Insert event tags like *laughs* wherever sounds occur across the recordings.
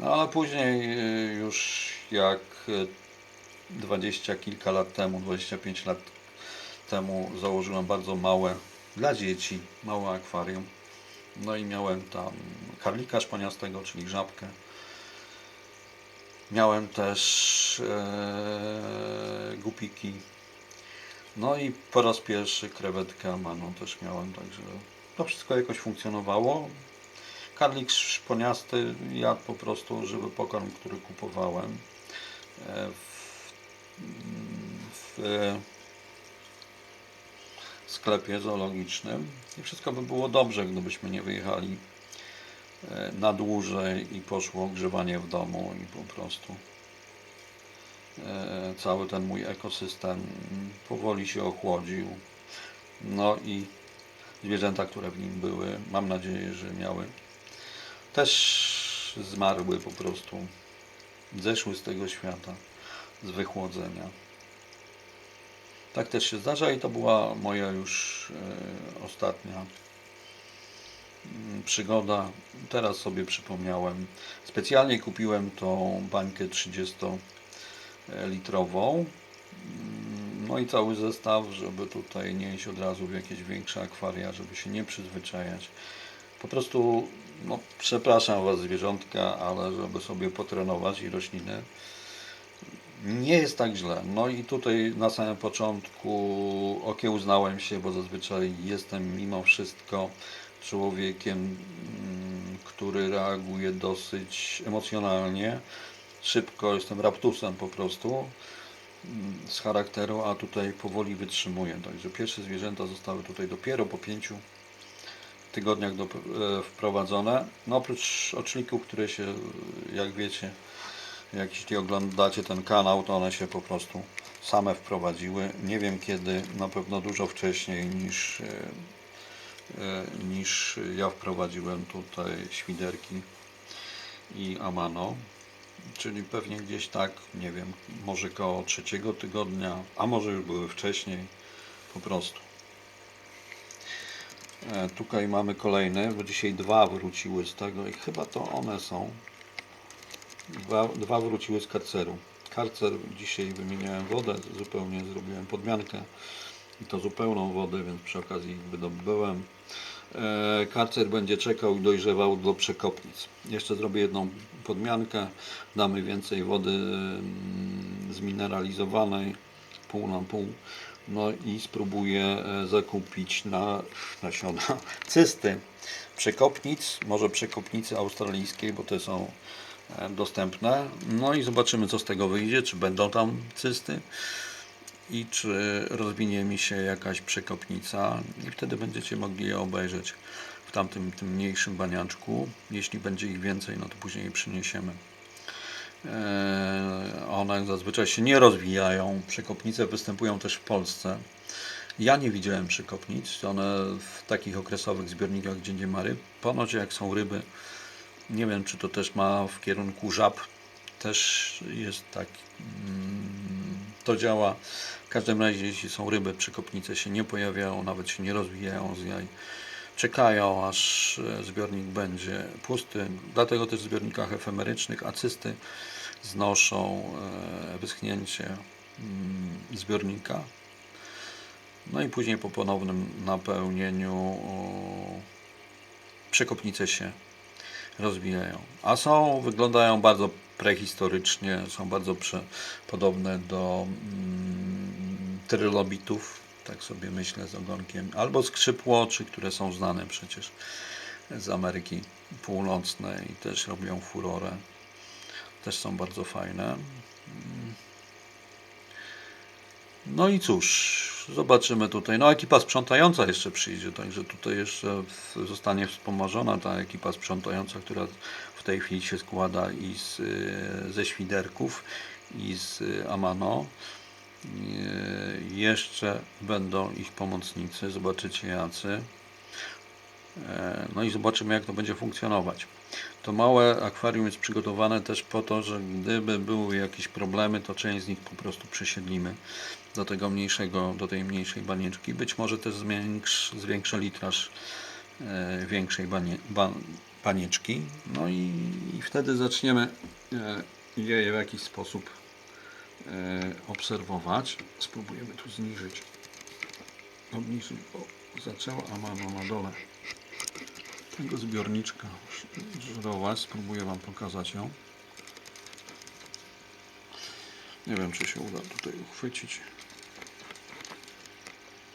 No ale później y, już jak y, dwadzieścia kilka lat temu, 25 lat temu założyłem bardzo małe dla dzieci, małe akwarium. No i miałem tam karlika szponiastego, czyli żabkę. Miałem też e, gupiki. No i po raz pierwszy krewetkę amaną też miałem, także to wszystko jakoś funkcjonowało. Karlik szponiasty jadł po prostu żywy pokarm, który kupowałem e, w, w e, sklepie zoologicznym. I wszystko by było dobrze, gdybyśmy nie wyjechali e, na dłużej i poszło ogrzewanie w domu i po prostu cały ten mój ekosystem powoli się ochłodził. No i zwierzęta, które w nim były, mam nadzieję, że miały też zmarły po prostu, zeszły z tego świata, z wychłodzenia. Tak też się zdarza i to była moja już e, ostatnia mm, przygoda. Teraz sobie przypomniałem. Specjalnie kupiłem tą bańkę 30-litrową. Mm, No i cały zestaw, żeby tutaj nie iść od razu w jakieś większe akwaria, żeby się nie przyzwyczajać. Po prostu, no przepraszam Was zwierzątka, ale żeby sobie potrenować i rośliny, nie jest tak źle. No i tutaj na samym początku okiełznałem się, bo zazwyczaj jestem mimo wszystko człowiekiem, mm, który reaguje dosyć emocjonalnie. Szybko jestem raptusem po prostu mm, z charakteru, a tutaj powoli wytrzymuję. Także pierwsze zwierzęta zostały tutaj dopiero po pięciu tygodniach do, e, wprowadzone. No oprócz oczników, które się, jak wiecie, jak jeśli oglądacie ten kanał, to one się po prostu same wprowadziły. Nie wiem kiedy, na pewno dużo wcześniej niż, e, e, niż ja wprowadziłem tutaj świderki i amano. Czyli pewnie gdzieś tak, nie wiem, może koło trzeciego tygodnia, a może już były wcześniej, po prostu. E, Tutaj mamy kolejne, bo dzisiaj dwa wróciły z tego i chyba to one są. Dwa, dwa wróciły z karceru. Karcer dzisiaj wymieniałem wodę, zupełnie zrobiłem podmiankę i to zupełną wodę, więc przy okazji wydobyłem. E, Karcer będzie czekał i dojrzewał do przekopnic. Jeszcze zrobię jedną podmiankę, damy więcej wody mm, zmineralizowanej, pół na pół. No i spróbuję e, zakupić na nasiona *laughs* cysty przekopnic, może przekopnicy australijskiej, bo te są e, dostępne. No i zobaczymy co z tego wyjdzie, czy będą tam cysty i czy rozwinie mi się jakaś przekopnica i wtedy będziecie mogli je obejrzeć w tamtym tym mniejszym baniaczku. Jeśli będzie ich więcej, no to później je przyniesiemy. Eee, One zazwyczaj się nie rozwijają. Przekopnice występują też w Polsce. Ja nie widziałem przekopnic. One w takich okresowych zbiornikach, gdzie nie ma ryb. Ponoć jak są ryby, nie wiem czy to też ma w kierunku żab. Też jest tak. mm, To działa. W każdym razie, jeśli są ryby, przekopnice się nie pojawiają, nawet się nie rozwijają z jaj czekają aż e, zbiornik będzie pusty. Dlatego też w zbiornikach efemerycznych acysty znoszą e, wyschnięcie mm, zbiornika. No i później po ponownym napełnieniu przekopnice się rozwijają. A są, wyglądają bardzo prehistorycznie, są bardzo podobne do mm, trylobitów, tak sobie myślę z ogonkiem, albo skrzypłoczy, które są znane przecież z Ameryki Północnej i też robią furorę. Też są bardzo fajne. Mm. No i cóż, zobaczymy tutaj. No ekipa sprzątająca jeszcze przyjdzie, także tutaj jeszcze zostanie wspomożona ta ekipa sprzątająca, która w tej chwili się składa i z, y, ze świderków i z y, Amano. Jeszcze będą ich pomocnicy, zobaczycie jacy. E, No i zobaczymy jak to będzie funkcjonować. To małe akwarium jest przygotowane też po to, że gdyby były jakieś problemy, to część z nich po prostu przesiedlimy do tego mniejszego, do tej mniejszej banieczki. Być może też zwiększ, zwiększę litraż e, większej banie, ban, paniczki. No i, i wtedy zaczniemy e, je w jakiś sposób obserwować. Spróbujemy tu zniżyć. Obniżyć, bo zaczęła, a mam na dole tego zbiorniczka żerować. Spróbuję Wam pokazać ją. Nie wiem, czy się uda tutaj uchwycić.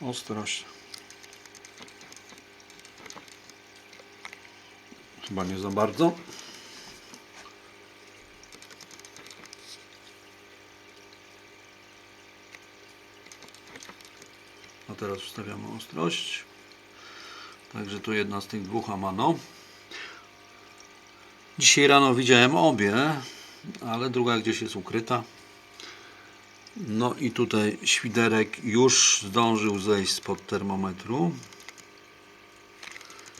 Ostrość. Chyba nie za bardzo. Teraz ustawiamy ostrość. Także tu jedna z tych dwóch Amano. Dzisiaj rano widziałem obie, ale druga gdzieś jest ukryta. No i tutaj świderek już zdążył zejść spod termometru.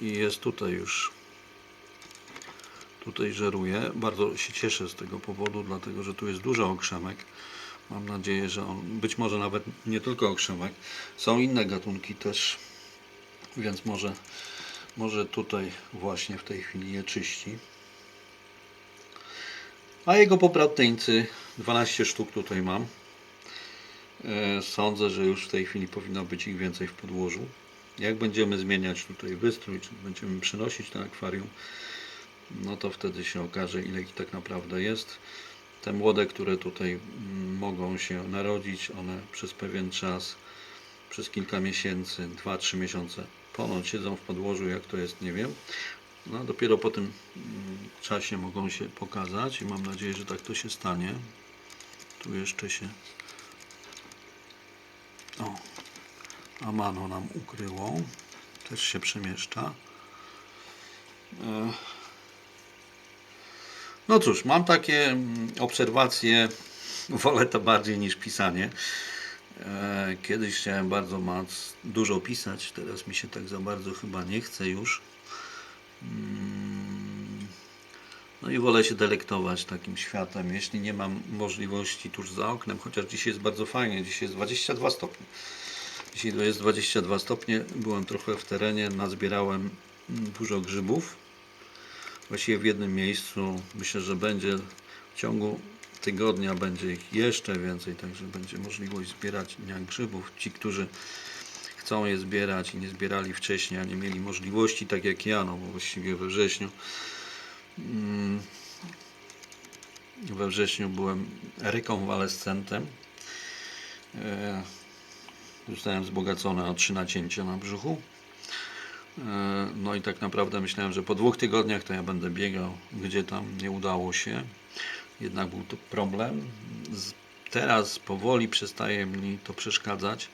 I jest tutaj już. Tutaj żeruje. Bardzo się cieszę z tego powodu, dlatego że tu jest dużo okrzemek. Mam nadzieję, że on, być może nawet nie tylko okrzemek, są inne gatunki też, więc może, może tutaj właśnie w tej chwili je czyści. A jego pobratyńcy, 12 sztuk tutaj mam. E, Sądzę, że już w tej chwili powinno być ich więcej w podłożu. Jak będziemy zmieniać tutaj wystrój, czy będziemy przynosić to akwarium, no to wtedy się okaże, ile ich tak naprawdę jest. Te młode, które tutaj mm, mogą się narodzić, one przez pewien czas, przez kilka miesięcy, 2-3 miesiące, ponoć siedzą w podłożu, jak to jest, nie wiem. No, dopiero po tym mm, czasie mogą się pokazać i mam nadzieję, że tak to się stanie. Tu jeszcze się o, Amano nam ukryło. Też się przemieszcza. E, No cóż, mam takie mm, obserwacje. *laughs* Wolę to bardziej niż pisanie. E, Kiedyś chciałem bardzo dużo pisać, teraz mi się tak za bardzo chyba nie chce już. Mm, No i wolę się delektować takim światem, jeśli nie mam możliwości tuż za oknem, chociaż dzisiaj jest bardzo fajnie, dzisiaj jest 22 stopnie. Dzisiaj jest 22 stopnie, byłem trochę w terenie, nazbierałem mm, dużo grzybów. Właściwie w jednym miejscu, myślę, że będzie w ciągu tygodnia będzie ich jeszcze więcej, także będzie możliwość zbierania grzybów. Ci, którzy chcą je zbierać i nie zbierali wcześniej, a nie mieli możliwości, tak jak ja, no bo właściwie we wrześniu mm, we wrześniu byłem rekonwalescentem. E, Zostałem wzbogacony o trzy nacięcia na brzuchu. E, No i tak naprawdę myślałem, że po dwóch tygodniach to ja będę biegał, gdzie tam nie udało się. Jednak był to problem. Teraz powoli przestaje mi to przeszkadzać,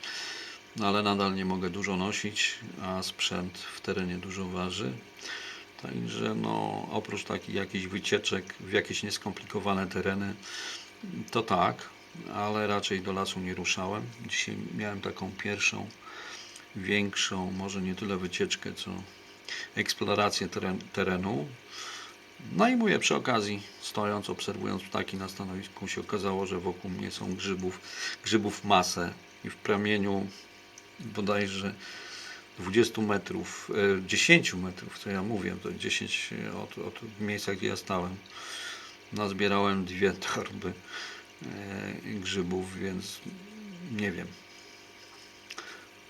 no ale nadal nie mogę dużo nosić, a sprzęt w terenie dużo waży. Także no, oprócz takich jakichś wycieczek w jakieś nieskomplikowane tereny, to tak, ale raczej do lasu nie ruszałem. Dzisiaj miałem taką pierwszą, większą, może nie tyle wycieczkę, co eksplorację teren, terenu. No i mówię, przy okazji, stojąc, obserwując ptaki na stanowisku, się okazało, że wokół mnie są grzybów, grzybów masę i w promieniu bodajże 20 metrów, e, 10 metrów, co ja mówię, to 10 od, od miejsca, gdzie ja stałem, nazbierałem dwie torby e, grzybów, więc nie wiem.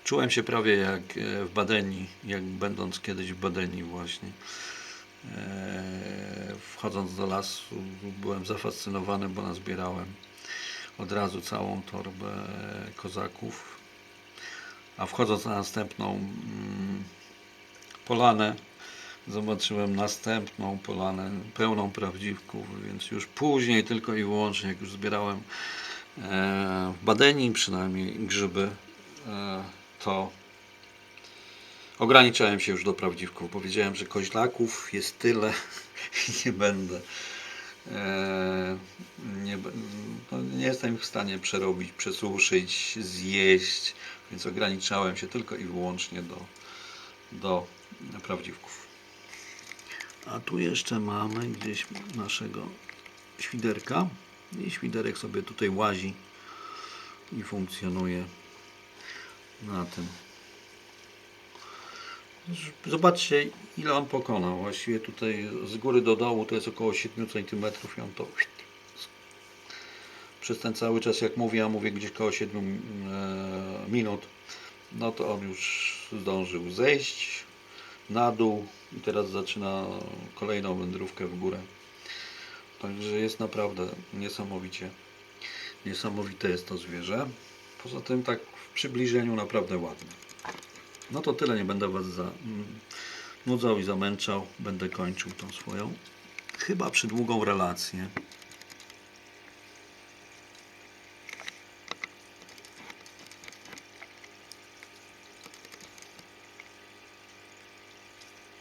Czułem się prawie jak e, w Badeni, jak będąc kiedyś w Badeni właśnie. E, Wchodząc do lasu byłem zafascynowany, bo nazbierałem od razu całą torbę kozaków. A wchodząc na następną mm, polanę, zobaczyłem następną polanę pełną prawdziwków, więc już później tylko i wyłącznie, jak już zbierałem e, w Badeni przynajmniej grzyby, to ograniczałem się już do prawdziwków. Powiedziałem, że koźlaków jest tyle i *laughs* nie będę. e, Nie, no, nie jestem w stanie przerobić, przesuszyć, zjeść, więc ograniczałem się tylko i wyłącznie do, do prawdziwków. A tu jeszcze mamy gdzieś naszego świderka. I świderek sobie tutaj łazi i funkcjonuje na tym. Zobaczcie, ile on pokonał. Właściwie tutaj z góry do dołu to jest około 7 cm i on to przez ten cały czas, jak mówię, ja mówię gdzieś około 7 e, minut, no to on już zdążył zejść na dół i teraz zaczyna kolejną wędrówkę w górę. Także jest naprawdę niesamowicie, niesamowite jest to zwierzę. Poza tym tak przybliżeniu naprawdę ładne. No to tyle, nie będę Was za, mm, i zamęczał. Będę kończył tą swoją chyba przydługą relację.